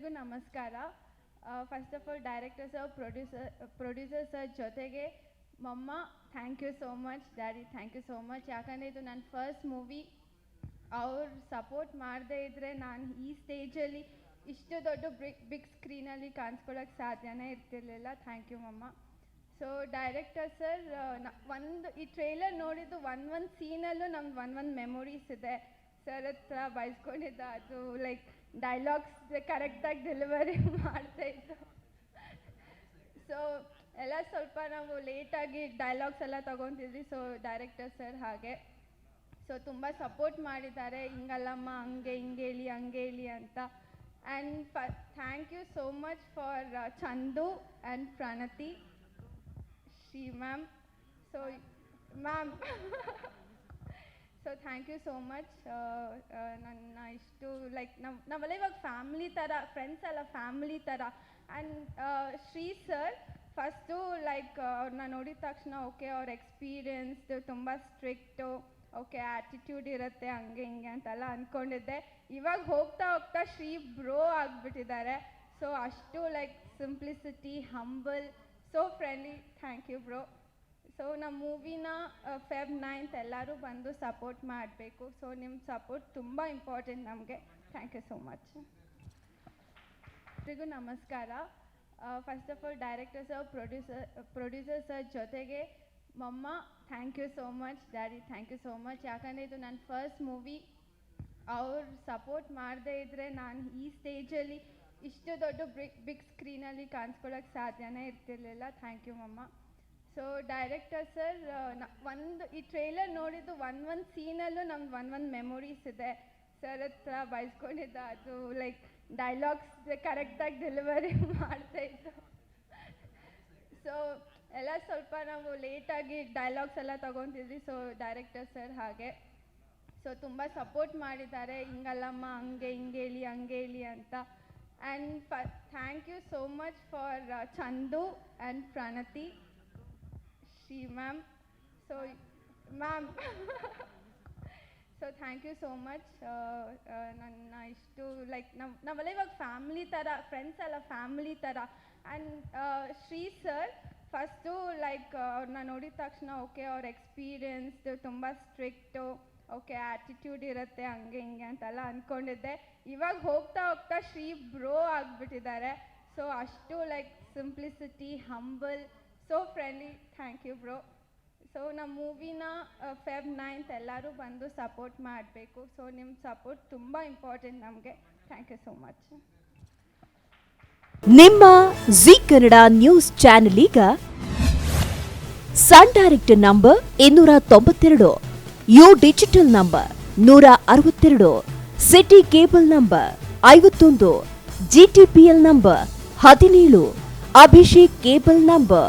ಎಲ್ರಿಗೂ ನಮಸ್ಕಾರ. First of all director sir producer producer sir ಜೊತೆಗೆ mamma thank you so much daddy thank you so much ಯಾಕಂದರೆ ಇದು ನನ್ನ ಫಸ್ಟ್ ಮೂವಿ ಅವ್ರು ಸಪೋರ್ಟ್ ಮಾಡದೇ ಇದ್ದರೆ ನಾನು ಈ ಸ್ಟೇಜಲ್ಲಿ ಇಷ್ಟು ದೊಡ್ಡ ಬಿಗ್ ಬಿಗ್ ಸ್ಕ್ರೀನಲ್ಲಿ ಕಾಣಿಸ್ಕೊಳ್ಳೋಕ್ಕೆ ಸಾಧ್ಯನೇ ಇರ್ತಿರ್ಲಿಲ್ಲ. Thank you mamma. So director sir ಒಂದು ಈ ಟ್ರೇಲರ್ ನೋಡಿದ್ದು ಒಂದು ಒಂದು ಸೀನಲ್ಲೂ ನಮ್ದು ಒಂದು ಒಂದು ಮೆಮೊರೀಸ್ ಇದೆ. ಸರ್ ಹತ್ರ ಬೈಸ್ಕೊಂಡಿದ್ದ, ಅದು ಲೈಕ್ ಡೈಲಾಗ್ಸ್ ಕರೆಕ್ಟಾಗಿ ಡೆಲಿವರಿ ಮಾಡ್ತಾ ಇದ್ದ ಸೊ ಎಲ್ಲ ಸ್ವಲ್ಪ ನಾವು ಲೇಟಾಗಿ ಡೈಲಾಗ್ಸ್ ಎಲ್ಲ ತೊಗೊತಿದ್ವಿ ಸೊ ಡೈರೆಕ್ಟರ್ ಸರ್ ಹಾಗೆ. ಸೊ ತುಂಬ ಸಪೋರ್ಟ್ ಮಾಡಿದ್ದಾರೆ, ಹಿಂಗಲ್ಲಮ್ಮ, ಹಂಗೆ, ಹಿಂಗೆ ಹೇಳಿ ಹಂಗೆ ಹೇಳಿ ಅಂತ. ಆ್ಯಂಡ್ ಫ thank you so much for Chandu and Pranathi Sri ma'am so ma'am thank you so much ನನ್ನ ಇಷ್ಟು ಲೈಕ್ ನಮ್ಮ ನಾವೆಲ್ಲ ಇವಾಗ ಫ್ಯಾಮ್ಲಿ ಥರ ಫ್ರೆಂಡ್ಸ್ ಎಲ್ಲ ಫ್ಯಾಮ್ಲಿ ಥರ and Sri sir first like ಅವ್ರನ್ನ ನೋಡಿದ ತಕ್ಷಣ ಓಕೆ ಅವ್ರ ಎಕ್ಸ್ಪೀರಿಯನ್ಸ್ ತುಂಬ ಸ್ಟ್ರಿಕ್ಟು ಓಕೆ ಆ್ಯಟಿಟ್ಯೂಡ್ ಇರುತ್ತೆ, ಹಂಗೆ ಹಿಂಗೆ ಅಂತೆಲ್ಲ ಅಂದ್ಕೊಂಡಿದ್ದೆ ಇವಾಗ ಹೋಗ್ತಾ ಹೋಗ್ತಾ ಶ್ರೀ ಬ್ರೋ ಆಗಿಬಿಟ್ಟಿದ್ದಾರೆ. ಸೊ ಅಷ್ಟು like simplicity humble so friendly thank you bro so ನಮ್ಮ ಮೂವಿನ ಫೆಬ್ ನೈನ್ತ್ ಎಲ್ಲರೂ ಬಂದು ಸಪೋರ್ಟ್ ಮಾಡಬೇಕು. ಸೊ ನಿಮ್ಮ ಸಪೋರ್ಟ್ ತುಂಬ ಇಂಪಾರ್ಟೆಂಟ್ ನಮಗೆ. ಥ್ಯಾಂಕ್ ಯು ಸೋ ಮಚ್ ಎಲ್ರಿಗೂ ನಮಸ್ಕಾರ. First of all director sir producer producer sir ಜೊತೆಗೆ mamma thank you so much daddy thank you so much ಯಾಕಂದರೆ ಇದು ನನ್ನ ಫಸ್ಟ್ ಮೂವಿ ಅವ್ರು ಸಪೋರ್ಟ್ ಮಾಡದೇ ಇದ್ದರೆ ನಾನು ಈ ಸ್ಟೇಜಲ್ಲಿ ಇಷ್ಟು ದೊಡ್ಡ ಬಿಗ್ ಬಿಗ್ ಸ್ಕ್ರೀನಲ್ಲಿ ಕಾಣಿಸ್ಕೊಳ್ಳೋಕ್ಕೆ ಸಾಧ್ಯನೇ ಇರ್ತಿರ್ಲಿಲ್ಲ. Thank you mamma. So director sir ಒಂದು, ಈ ಟ್ರೇಲರ್ ನೋಡಿದ್ದು ಒನ್ ಒಂದು ಸೀನಲ್ಲೂ ನಮ್ದು ಒನ್ ಒಂದು ಮೆಮೊರೀಸ್ ಇದೆ. ಸರ್ ಹತ್ರ ಬಯಸ್ಕೊಂಡಿದ್ದ ಅದು ಲೈಕ್ ಡೈಲಾಗ್ಸ್ ಕರೆಕ್ಟಾಗಿ ಡೆಲಿವರಿ ಮಾಡ್ತಾಯಿದ್ದು ಸೊ ಎಲ್ಲ ಸ್ವಲ್ಪ ನಾವು ಲೇಟಾಗಿ ಡೈಲಾಗ್ಸ್ ಎಲ್ಲ ತೊಗೊತಿದ್ವಿ ಸೊ ಡೈರೆಕ್ಟರ್ ಸರ್ ಹಾಗೆ. ಸೊ ತುಂಬ ಸಪೋರ್ಟ್ ಮಾಡಿದ್ದಾರೆ. ಹಿಂಗಲ್ಲಮ್ಮ, ಹಂಗೆ, ಹಿಂಗೆ ಹೇಳಿ, ಹಂಗೆ ಹೇಳಿ ಅಂತ. ಆ್ಯಂಡ್ ಫ thank you so much for Chandu and Pranathi Sri ma'am so ma'am so thank you so much ನನ್ನ ಇಷ್ಟು ಲೈಕ್ ನಮ್ಮ ನಾವೆಲ್ಲ ಇವಾಗ ಫ್ಯಾಮ್ಲಿ ಥರ ಫ್ರೆಂಡ್ಸ್ ಎಲ್ಲ ಫ್ಯಾಮ್ಲಿ ಥರ and Sri sir first like ಅವ್ರನ್ನ ನೋಡಿದ ತಕ್ಷಣ ಓಕೆ ಅವ್ರ ಎಕ್ಸ್ಪೀರಿಯನ್ಸ್ ತುಂಬ ಸ್ಟ್ರಿಕ್ಟು ಓಕೆ ಆ್ಯಟಿಟ್ಯೂಡ್ ಇರುತ್ತೆ, ಹಂಗೆ ಹಿಂಗೆ ಅಂತೆಲ್ಲ ಅಂದ್ಕೊಂಡಿದ್ದೆ ಇವಾಗ ಹೋಗ್ತಾ ಹೋಗ್ತಾ ಶ್ರೀ ಬ್ರೋ ಆಗಿಬಿಟ್ಟಿದ್ದಾರೆ. ಸೊ ಅಷ್ಟು like simplicity humble so friendly thank you bro so ನಮ್ಮ ಮೂವಿನ ಫೆಬ್ ನೈನ್ತ್ ಎಲ್ಲರೂ ಬಂದು ಸಪೋರ್ಟ್ ಮಾಡಬೇಕು. ಸೊ ನಿಮ್ಮ ಸಪೋರ್ಟ್ ತುಂಬ ಇಂಪಾರ್ಟೆಂಟ್ ನಮಗೆ. ಥ್ಯಾಂಕ್ ಯು ಸೋ ಮಚ್ ನಿಮ್ಮ ಜಿ ಕನ್ನಡ ನ್ಯೂಸ್ ಚಾನೆಲ್ ಈಗ ಸನ್ ಡೈರೆಕ್ಟ್ ನಂಬರ್ ಇನ್ನೂರ ತೊಂಬತ್ತೆರಡು, ಯು ಡಿಜಿಟಲ್ ನಂಬರ್ ನೂರ ಅರವತ್ತೆರಡು, ಸಿಟಿ ಕೇಬಲ್ ನಂಬರ್ ಐವತ್ತೊಂದು ಜಿಟಿಪಿಎಲ್ ನಂಬರ್ ಹದಿನೇಳು, ಅಭಿಷೇಕ್ ಕೇಬಲ್ ನಂಬರ್